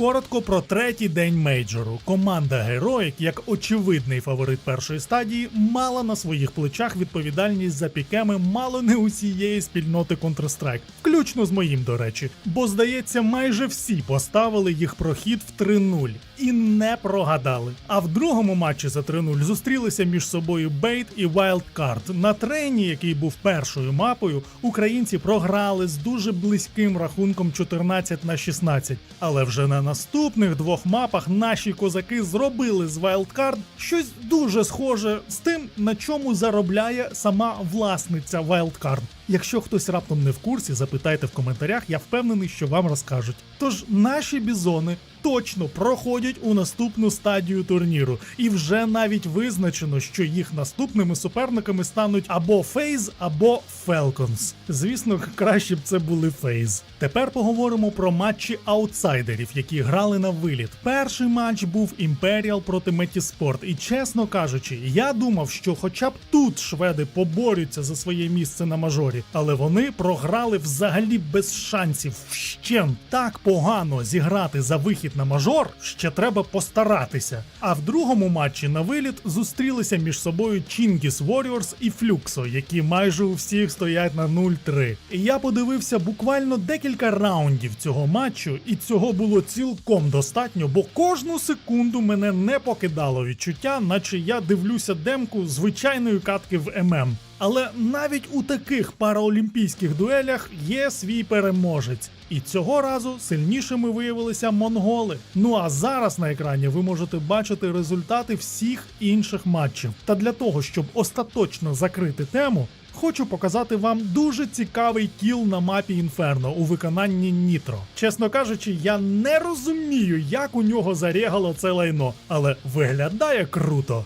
коротко про третій день мейджору. Команда Героїк, як очевидний фаворит першої стадії, мала на своїх плечах відповідальність за пікеми мало не усієї спільноти Counter-Strike, включно з моїм, до речі. Бо здається, майже всі поставили їх прохід в 3-0 і не прогадали. А в другому матчі за 3-0 зустрілися між собою Бейт і Wildcard. На трені, який був першою мапою, українці програли з дуже близьким рахунком 14 на 16. Але вже на наступних двох мапах наші козаки зробили з Wildcard щось дуже схоже з тим, на чому заробляє сама власниця Wildcard. Якщо хтось раптом не в курсі, запитайте в коментарях, я впевнений, що вам розкажуть. Тож наші бізони точно проходять у наступну стадію турніру, і вже навіть визначено, що їх наступними суперниками стануть або Фейз, або Falcons. Звісно, краще б це були Фейз. Тепер поговоримо про матчі аутсайдерів, які грали на виліт. Перший матч був Імперіал проти Метіспорт, і чесно кажучи, я думав, що хоча б тут шведи поборються за своє місце на мажорі, але вони програли взагалі без шансів. Вщен так погано зіграти за вихід на мажор, ще треба постаратися. А в другому матчі на виліт зустрілися між собою Чінгіс Warriors і Флюксо, які майже у всіх стоять на 0-3. І я подивився буквально декілька раундів цього матчу, і цього було цілком достатньо, бо кожну секунду мене не покидало відчуття, наче я дивлюся демку звичайної катки в ММ. Але навіть у таких параолімпійських дуелях є свій переможець. І цього разу сильнішими виявилися монголи. Ну а зараз на екрані ви можете бачити результати всіх інших матчів. Та для того, щоб остаточно закрити тему, хочу показати вам дуже цікавий кіл на мапі Інферно у виконанні Нітро. Чесно кажучи, я не розумію, як у нього зарегало це лайно, але виглядає круто.